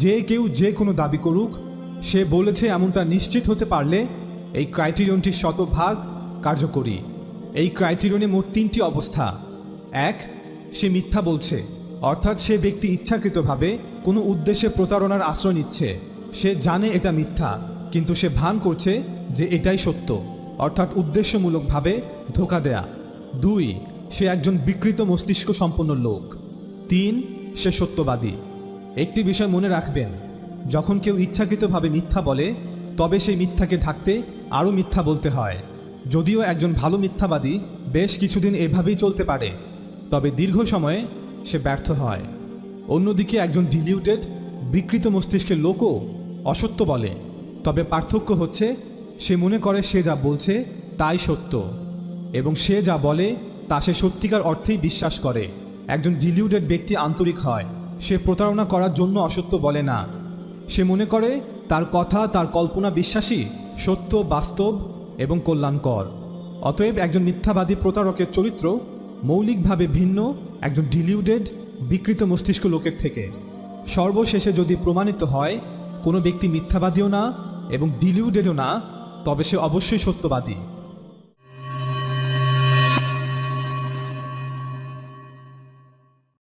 যে কেউ যে কোনো দাবি করুক, সে বলেছে এমনটা নিশ্চিত হতে পারলে এই ক্রাইটেরিয়নটি শতভাগ কার্যকরী। এই ক্রাইটেরিয়নে মোট তিনটি অবস্থা। এক, সে মিথ্যা বলছে, অর্থাৎ সে ব্যক্তি ইচ্ছাকৃতভাবে কোনো উদ্দেশ্যে প্রতারণার আশ্রয় নিচ্ছে। সে জানে এটা মিথ্যা, কিন্তু সে ভান করছে যে এটাই সত্য, অর্থাৎ উদ্দেশ্যমূলকভাবে ধোকা দেয়া। দুই, সে একজন বিকৃত মস্তিষ্ক সম্পন্ন লোক। তিন, সে সত্যবাদী। একটি বিষয় মনে রাখবেন, যখন কেউ ইচ্ছাকৃতভাবে মিথ্যা বলে, তবে সেই মিথ্যাকে ঢাকতে আরও মিথ্যা বলতে হয়। যদিও একজন ভালো মিথ্যাবাদী বেশ কিছুদিন এভাবেই চলতে পারে, তবে দীর্ঘ সময়ে সে ব্যর্থ হয়। অন্যদিকে একজন ডিলিউটেড, বিকৃত মস্তিষ্কের লোকও অসত্য বলে, তবে পার্থক্য হচ্ছে, সে মনে করে সে যা বলছে তাই সত্য, এবং সে যা বলে তা সে সত্যিকার অর্থেই বিশ্বাস করে। একজন ডিলিউটেড ব্যক্তি আন্তরিক হয় সে প্রতারণা করার জন্য অসত্য বলে না। সে মনে করে, তার কথা, তার কল্পনা বিশ্বাসী, সত্য, বাস্তব এবং কল্যাণকর। অতএব একজন মিথ্যাবাদী প্রতারকের চরিত্র মৌলিকভাবে ভিন্ন, একজন ডিলিউডেড বিকৃত মস্তিষ্ক লোকের থেকে। সর্বশেষে যদি প্রমাণিত হয়, কোনো ব্যক্তি মিথ্যাবাদীও না এবং ডিলিউডেডও না, তবে সে অবশ্যই সত্যবাদী।